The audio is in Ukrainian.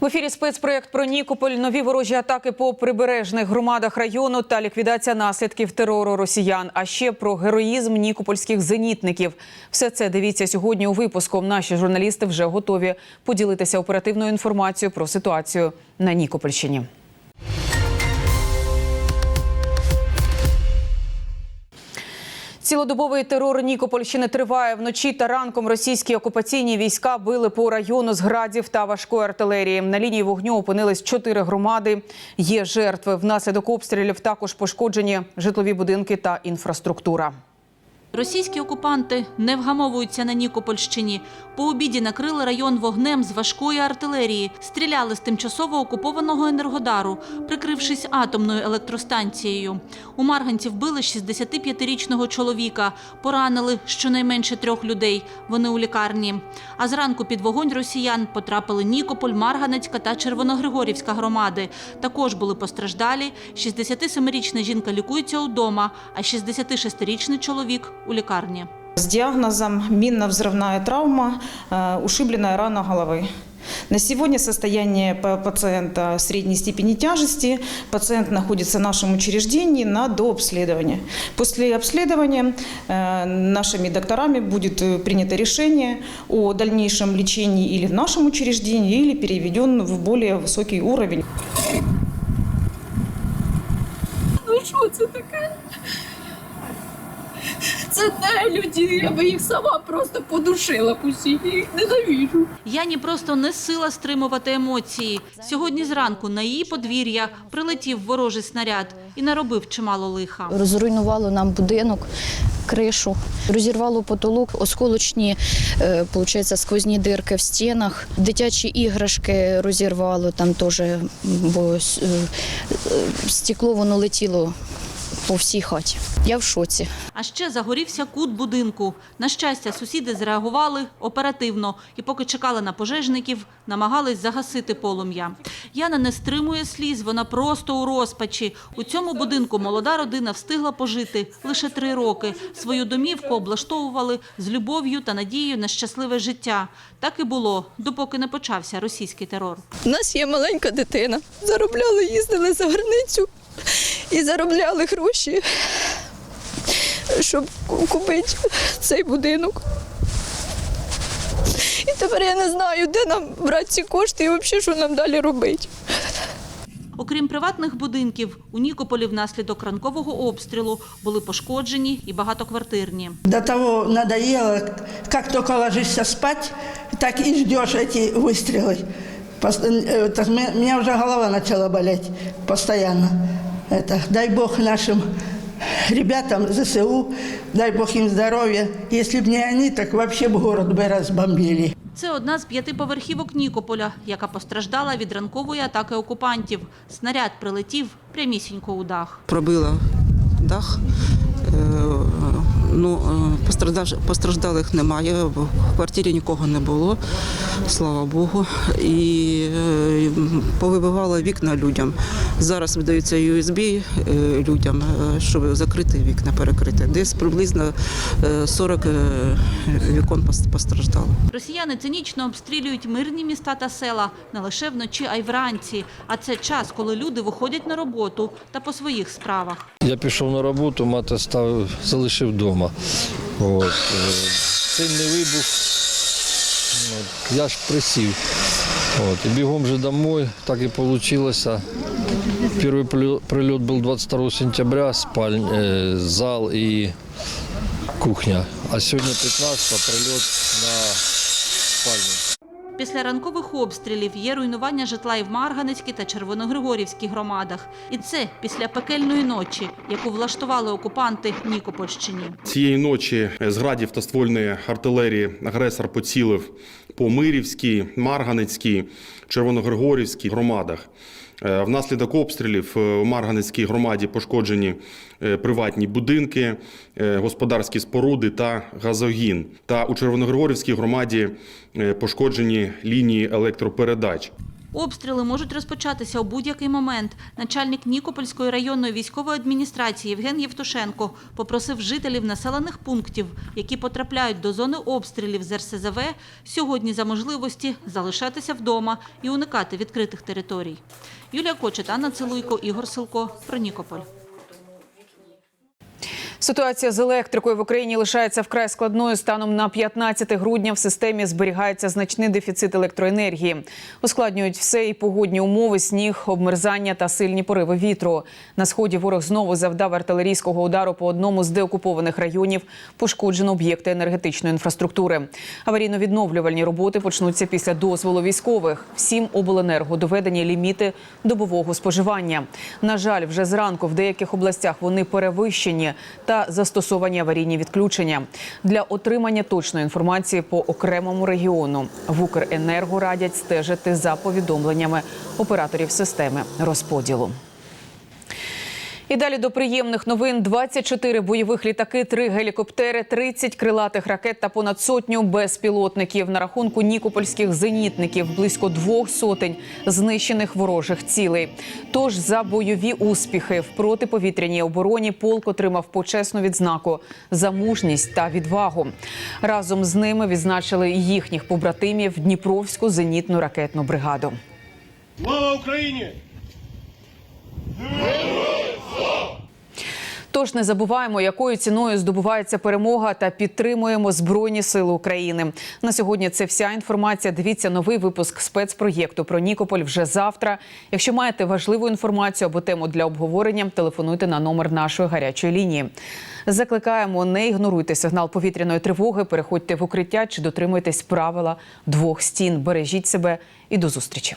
В ефірі спецпроєкт про Нікополь, нові ворожі атаки по прибережних громадах району та ліквідація наслідків терору росіян. А ще про героїзм нікопольських зенітників. Все це дивіться сьогодні у випуску. Наші журналісти вже готові поділитися оперативною інформацією про ситуацію на Нікопольщині. Цілодобовий терор Нікопольщини триває вночі та ранком. Російські окупаційні війська били по району з градів та важкої артилерії. На лінії вогню опинились чотири громади. Є жертви. Внаслідок обстрілів також пошкоджені житлові будинки та інфраструктура. Російські окупанти не вгамовуються на Нікопольщині. По обіді накрили район вогнем з важкої артилерії, стріляли з тимчасово окупованого енергодару, прикрившись атомною електростанцією. У Марганці вбили 65-річного чоловіка, поранили щонайменше трьох людей. Вони у лікарні. А зранку під вогонь росіян потрапили Нікополь, Марганецька та Червоногригорівська громади. Також були постраждалі. 67-річна жінка лікується удома, а 66-річний чоловік у лікарні. С диагнозом минно-взрывная травма, э, ушибленная рана головы. На сегодня состояние па- пациента средней степени тяжести. Пациент находится в нашем учреждении на дообследование. После обследования э, нашими докторами будет э, принято решение о дальнейшем лечении или в нашем учреждении, или переведен в более высокий уровень. Ну що це таке? Це не люди, я би їх сама просто подушила б усі, я їх ненавижу. Яні просто не сила стримувати емоції. Сьогодні зранку на її подвір'я прилетів ворожий снаряд і наробив чимало лиха. Розруйнувало нам будинок, кришу, розірвало потолок, осколочні, е, получається, сквозні дирки в стінах, дитячі іграшки розірвало там теж, бо е, е, стекло воно летіло по всій хаті. Я в шоці. А ще загорівся кут будинку. На щастя, сусіди зреагували оперативно і, поки чекали на пожежників, намагались загасити полум'я. Яна не стримує сліз, вона просто у розпачі. У цьому будинку молода родина встигла пожити лише три роки. Свою домівку облаштовували з любов'ю та надією на щасливе життя. Так і було, допоки не почався російський терор. У нас є маленька дитина. Заробляли, їздили за границю і заробляли гроші, щоб ку- купити цей будинок. І тепер я не знаю, де нам брати ці кошти і взагалі, що нам далі робити. Окрім приватних будинків, у Нікополі внаслідок ранкового обстрілу були пошкоджені і багатоквартирні. До того надоело, как только ложишься спать, так и ждешь эти выстрелы. Пос- э, это ме- У меня уже голова начала болеть постоянно. Это, дай Бог нашим ребятам ЗСУ, дай Бог им здоровья. Если бы не они, так вообще бы город бы разбомбили. Це одна з п'яти поверхівок Нікополя, яка постраждала від ранкової атаки окупантів. Снаряд прилетів прямісінько у дах. пробила дах. Е, Ну, е, постраждалих немає, в квартирі нікого не було, слава Богу. І е, повибивала вікна людям. Зараз видаються USB людям, щоб закрити вікна, перекрити. Десь приблизно е, 40 е, вікон пос- постраждало. Росіяни цинічно обстрілюють мирні міста та села не лише вночі, а й вранці. А це час, коли люди виходять на роботу та по своїх справах. Я пішов на роботу, мати став, залишив вдома. От. е, Сильний вибух. От. Я ж присів. От. І бігом же домой, так і вийшло. Перший прильот був 22 сентября, спаль, е, зал і кухня. А сьогодні 15 прильот на спальню. Після ранкових обстрілів є руйнування житла і в Марганецькій та Червоногригорівській громадах. І це після пекельної ночі, яку влаштували окупанти Нікопольщині. Цієї ночі з градів та ствольної артилерії агресор поцілив по Мирівській, Марганецькій, Червоногригорівській громадах. Е, Внаслідок обстрілів е, у Марганецькій громаді пошкоджені е, приватні будинки, господарські споруди та газогін. Та у Червоногригорівській громаді пошкоджені лінії електропередач. Обстріли можуть розпочатися у будь-який момент. Начальник Нікопольської районної військової адміністрації Євген Євтушенко попросив жителів населених пунктів, які потрапляють до зони обстрілів з РСЗВ, сьогодні за можливості залишатися вдома і уникати відкритих територій. Юлія Кочет, Анна Цилуйко, Ігор Силко. Про Нікополь. Ситуація з електрикою в Україні лишається вкрай складною. Станом на 15 грудня в системі зберігається значний дефіцит електроенергії. Ускладнюють все і погодні умови, сніг, обмерзання та сильні пориви вітру. На сході ворог знову завдав артилерійського удару по одному з деокупованих районів. Пошкоджено об'єкти енергетичної інфраструктури. Аварійно-відновлювальні роботи почнуться після дозволу військових. Всім обленерго доведені ліміти добового споживання. На жаль, вже зранку в деяких областях вони перевищені та застосовані аварійні відключення. Для отримання точної інформації по окремому регіону в Укренерго радять стежити за повідомленнями операторів системи розподілу. І далі до приємних новин: 24 бойових літаки, 3 гелікоптери, 30 крилатих ракет та понад сотню безпілотників. На рахунку нікопольських зенітників близько двох сотень знищених ворожих цілей. Тож за бойові успіхи в протиповітряній обороні полк отримав почесну відзнаку за мужність та відвагу. Разом з ними відзначили їхніх побратимів Дніпровську зенітну ракетну бригаду. Слава Україні! Тож не забуваємо, якою ціною здобувається перемога та підтримуємо Збройні Сили України. На сьогодні це вся інформація. Дивіться новий випуск спецпроєкту про Нікополь вже завтра. Якщо маєте важливу інформацію або тему для обговорення, телефонуйте на номер нашої гарячої лінії. Закликаємо, не ігноруйте сигнал повітряної тривоги, переходьте в укриття чи дотримуйтесь правила двох стін. Бережіть себе і до зустрічі.